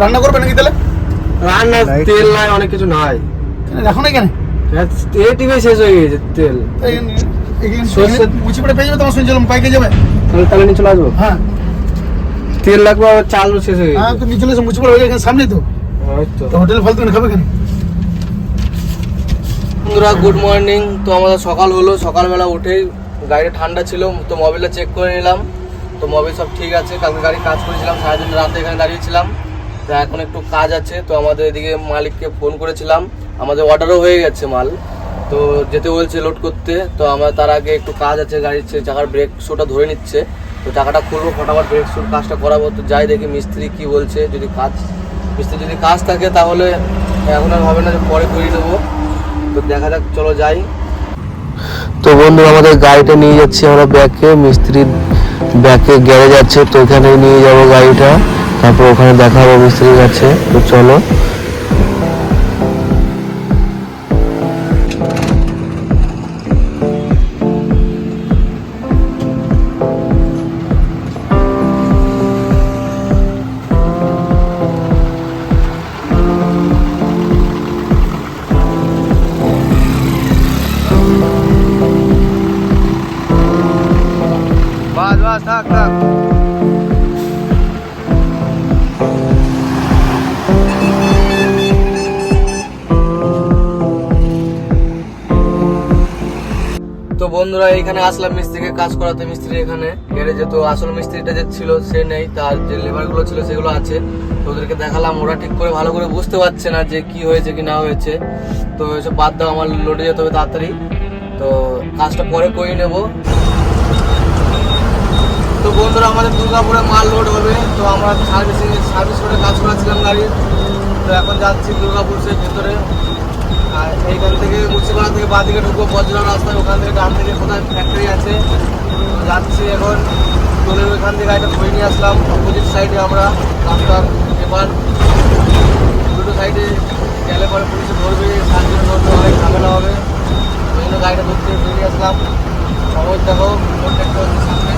রান্না করবে নাকি তাহলে? রান্না তেল নাই অনেক কিছু নাই। রাখো না কেন এটিভি শেষ হয়ে গেছে তেল। সর্ষে- মুচি পড়ে পেয়ে যাবে তোমার শুনছিলাম পাইকে যাবে। তাহলে তাহলে নিয়ে চলে আসব? হ্যাঁ। তেল লাগবে আবার চাল শেষ হয়ে হ্যাঁ গেছে। তো নিচে এসে মুচি পড়ে হয়ে গেছে সামনেই তো। তো। তো হোটেলে ফালতু খাবে কেন বন্ধুরা গুড মর্নিং তো আমাদের সকাল হলো সকালবেলা উঠেই গাড়িটা ঠান্ডা ছিল তো মোবাইলটা চেক করে নিলাম। তো মোবাইল সব ঠিক আছে কালকে গাড়ি কাজ করেছিলাম সারাদিন রাতে এখানে দাঁড়িয়েছিলাম। তো এখন একটু কাজ আছে, তো আমাদের এদিকে মালিককে ফোন করেছিলাম। আমাদের অর্ডারও হয়ে গেছে মাল। তো যেতে বলছে লোড করতে, তো আমরা তার আগে একটু কাজ আছে, গাড়ির চাকার ব্রেক শোটা ধরে নিচ্ছে। তো চাকাটা খুলবো, ফটাফট ব্রেক শোর কাজটা করাবো। তো যাই দেখি মিস্ত্রি কি বলছে, যদি কাজ, মিস্ত্রি যদি কাজ থাকে তাহলে এখন আর হবে না, যে পরে করিয়ে দেবো। তো দেখা যাক, চলো যাই। তো বন্ধু, আমাদের গাড়িটা নিয়ে যাচ্ছি আমরা ব্যাকে। মিস্ত্রির ব্যাকে গ্যারেজ আছে, তো ওখানে নিয়ে যাব গাড়িটা। তারপর ওখানে দেখাবো মিস্ত্রির কাছে তো চলো। থাক থাক। তো বন্ধুরা, এখানে আসলাম মিস্ত্রিকে, কাজ করাতে মিস্ত্রি এখানে। গ্যারেজে তো আসল মিস্ত্রিটা যে ছিল, সে নেই, তার যে লেবারগুলো ছিল সেগুলো আছে। তো ওদেরকে দেখালাম, ওরা ঠিক করে ভালো করে বুঝতে পারছে না যে কি হয়েছে, কি না হয়েছে। তো এসব বাদ দাও, আমার লোডে যেতে হবে তাড়াতাড়ি। তো কাজটা পরে করে নেব। তো বন্ধুরা, আমাদের দুর্গাপুরে মাল লোড হবে। তো আমরা সার্ভিসিং, সার্ভিস করে কাজ করাচ্ছিলাম গাড়ির। তো এখন যাচ্ছি দুর্গাপুর সেই ভেতরে। আর এইখান থেকে মুর্শিদাবাদ থেকে বাঁ দিকে ঢুকবো, বজ্রা রাস্তায় ওখান থেকে ডান থেকে কোথায় ফ্যাক্টরি আছে। যাচ্ছি এখন টোলের ওইখান থেকে গাড়িটা ধরে নিয়ে আসলাম অপোজিট সাইডে আমরা রাস্তার এবার দুটো সাইডে গেলে পরে পুলিশে ধরবে সার্জন ধরতে অনেক ঝামেলা হবে। ওই জন্য গাড়িটা ধরতে বেরিয়ে আসলাম। খবর দেখো কন্ট্যাক্ট হচ্ছে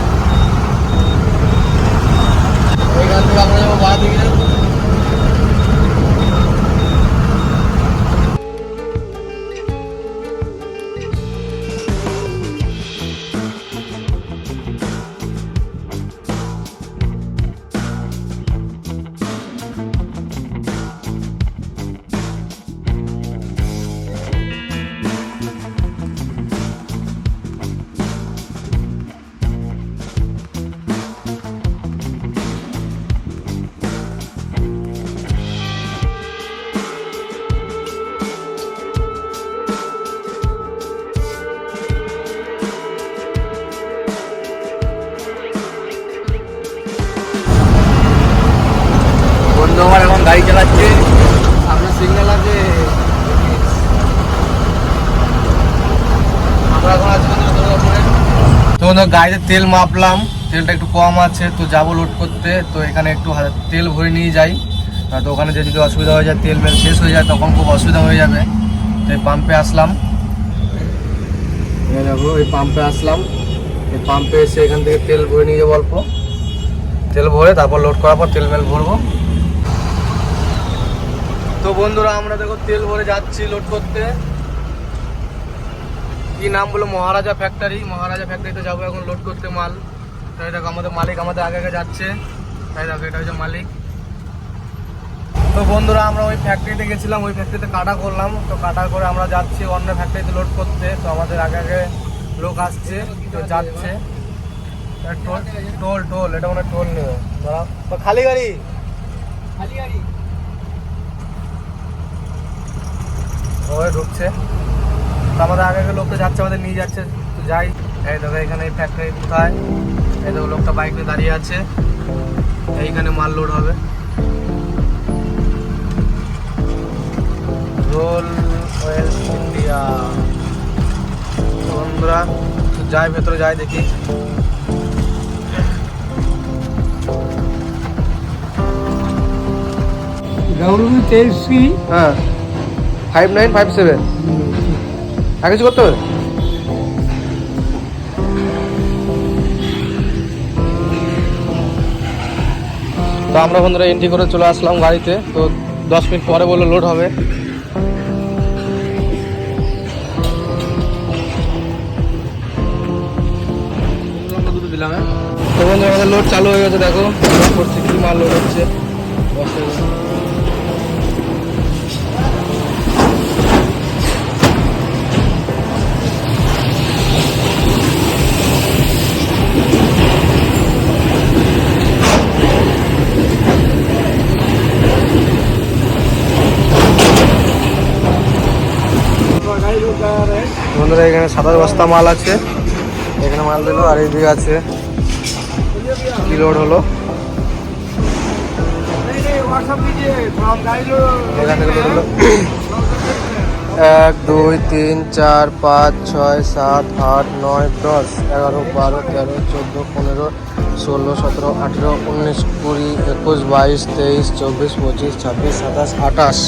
বন্ধু গাড়িতে তেল মাপলাম। তেলটা একটু কম আছে, তো যাব লোড করতে। তো এখানে একটু তেল ভরে নিয়ে যাই। তো ওখানে যদি অসুবিধা হয়ে যায়, তেল মেল শেষ হয়ে যায়, তখন খুব অসুবিধা হয়ে যাবে। তো এই পাম্পে আসলাম। দেখো, এই পাম্পে আসলাম। এই পাম্পে এসে এখান থেকে তেল ভরে নিয়ে যাব অল্প। তেল ভরে তারপর লোড করার পর তেল মেল ভরবো। তো বন্ধুরা, আমরা দেখো তেল ভরে যাচ্ছি লোড করতে। কি নাম বলো? মহারাজা ফ্যাক্টরি মহারাজা ফ্যাক্টরিতে যাব এখন লোড করতে মাল। তাই দেখো, আমাদের মালিক আমাদের আগে আগে যাচ্ছে। তাই দেখো, এটা হচ্ছে মালিক। তো বন্ধুরা, আমরা ওই ফ্যাক্টরিতে গেছিলাম, ওই ফ্যাক্টরিতে কাটা করলাম। তো কাটা করে আমরা যাচ্ছি অন্য ফ্যাক্টরিতে লোড করতে। তো আমাদের আগে আগে লোক আসছে, তো যাচ্ছে। টোল টোল টোল, এটা মানে টোল নেবে তো খালি গাড়ি? খালি গাড়ি ঢুকছে। তো আমাদের আগে আগে লোকটা যাচ্ছে আমাদের নিয়ে যাচ্ছে। তো যাই এই দেখো এখানে এই ফ্যাক্টরি কোথায়? এই দেখো লোকটা বাইক নিয়ে দাঁড়িয়ে আছে। এইখানে মাল লোড হবে। রোল অয়েল ইন্ডিয়া বন্ধুরা তো যাই ভেতরে যাই দেখি। গাউরু তেইশি হ্যাঁ। ফাইভ নাইন ফাইভ সেভেন আর কিছু তো আমরা বন্ধুরা এন্ট্রি করে চলে আসলাম গাড়িতে, তো দশ মিনিট পরে বলল লোড হবে? তো বন্ধু আমাদের লোড চালু হয়ে গেছে, দেখো। করছে, কি মাল লোড হচ্ছে। বন্ধুরা, এখানে সাতাশ বস্তা মাল আছে। এখানে মাল দিলো, আর এইদিকে আছে কি হলো। এক, দুই, তিন, চার, পাঁচ, ছয়, সাত, আট, নয়, দশ, এগারো, বারো, তেরো, চোদ্দ, পনেরো, ষোলো, সতেরো, আঠেরো, উনিশ, কুড়ি, একুশ, বাইশ, তেইশ, চব্বিশ, পঁচিশ, ছাব্বিশ, সাতাশ, আঠাশ।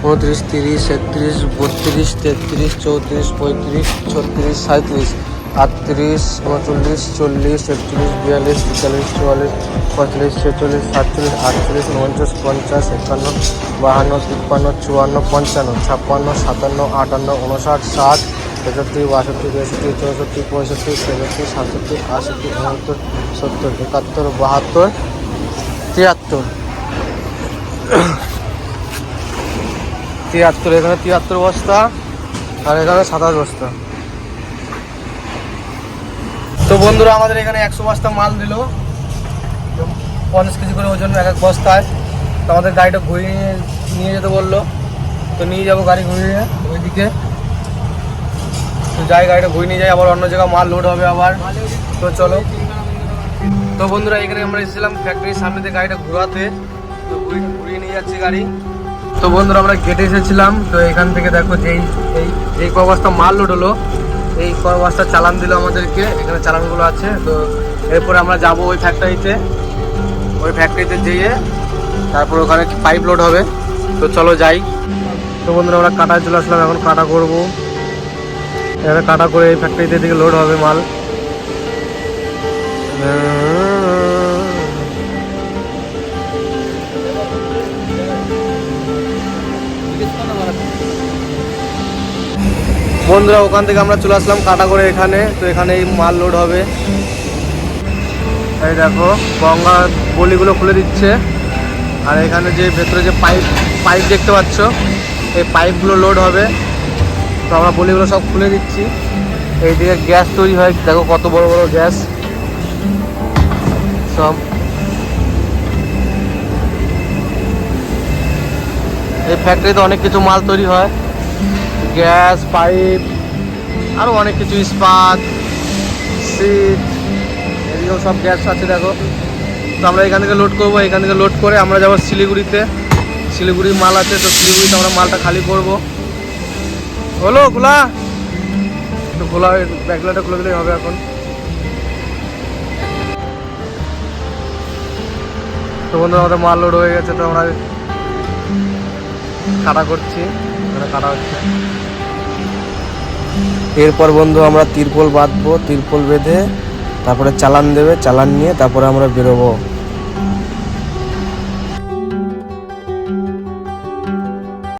উনত্রিশ তিরিশ, একত্রিশ, বত্রিশ, তেত্রিশ, চৌত্রিশ, পঁয়ত্রিশ, ছত্রিশ সাঁত্রিশ আটত্রিশ, উনচল্লিশ, চল্লিশ, একচল্লিশ, বিয়াল্লিশ তেতাল্লিশ চুয়াল্লিশ, পঁয়তাল্লিশ, ছেচল্লিশ, সাতচল্লিশ, আটচল্লিশ, উনপঞ্চাশ, পঞ্চাশ, একান্ন, বাহান্ন, তিপ্পান্ন, চুয়ান্ন, পঞ্চান্ন, ছাপ্পান্ন, সাতান্ন, আটান্ন উনষাট ষাট, তেষট্টি, বাষট্টি, তেষট্টি, চৌষট্টি, পঁয়ষট্টি, ছেষট্টি, সাতষট্টি আষট্টি উনসত্তর, সত্তর, একাত্তর, বাহাত্তর, তিয়াত্তর। তিয়াত্তর, এখানে তিয়াত্তর বস্তা আর এখানে সাতাশ বস্তা। তো বন্ধুরা, আমাদের এখানে একশো বস্তা মাল দিল। পঞ্চাশ কেজি করে ওজন এক এক বস্তায়। তো আমাদের গাড়িটা ঘুরিয়ে নিয়ে যেতে বলল। তো নিয়ে যাব গাড়ি ঘুরিয়ে ওইদিকে। তো যাই গাড়িটা ঘুরিয়ে নিয়ে যাই, আবার অন্য জায়গায় মাল লোড হবে আবার। তো চলো। তো বন্ধুরা, এখানে আমরা এসেছিলাম ফ্যাক্টরির সামনে দিয়ে গাড়িটা ঘোরাতে। তো ঘুরিয়ে নিয়ে যাচ্ছি গাড়ি। তো বন্ধুরা, আমরা গেটে এসেছিলাম। তো এখান থেকে দেখো যেই, এই এই ক বস্তা মাল লোড হলো এই ক বস্তা চালান দিল আমাদেরকে। এখানে চালানগুলো আছে। তো এরপরে আমরা যাব ওই ফ্যাক্টরিতে ওই ফ্যাক্টরিতে যেয়ে তারপর ওখানে পাইপ লোড হবে। তো চলো যাই। তো বন্ধুরা, আমরা কাটায় চলে আসলাম। এখন কাটা করব। এখানে কাটা করে এই ফ্যাক্টরিতে দিকে লোড হবে মাল। বন্ধুরা, ওখান থেকে আমরা চলে আসলাম কাটা করে এখানে। তো এখানে এই মাল লোড হবে। এই দেখো, গঙ্গা বলিগুলো খুলে দিচ্ছে। আর এখানে যে ভেতরে যে পাইপ পাইপ দেখতে পাচ্ছ, এই পাইপগুলো লোড হবে। তো আমরা বলিগুলো সব খুলে দিচ্ছি। এইদিকে গ্যাস তৈরি হয়। দেখো কত বড় বড় গ্যাস। সব। এই ফ্যাক্টরিতে অনেক কিছু মাল তৈরি হয়। গ্যাস, পাইপ আরও অনেক কিছু, ইস্পাত, সিট এদিকেও সব গ্যাস আছে, দেখো। তো আমরা এখান থেকে লোড করব, এখান থেকে লোড করে আমরা যাব শিলিগুড়িতে। শিলিগুড়ির মাল আছে, তো শিলিগুড়িতে আমরা মালটা খালি করব। হলো খোলা। তো খোলা ব্যাগলাটা খুলে দিলেই হবে এখন। তো বন্ধু আমাদের মাল লোড হয়ে গেছে, তো আমরা কাটা করছি। কাটা হচ্ছে। এরপর বন্ধু আমরা তিরপল বাঁধবো, তিরপল বেঁধে তারপরে চালান দেবে, চালান নিয়ে তারপরে আমরা বেরোবো।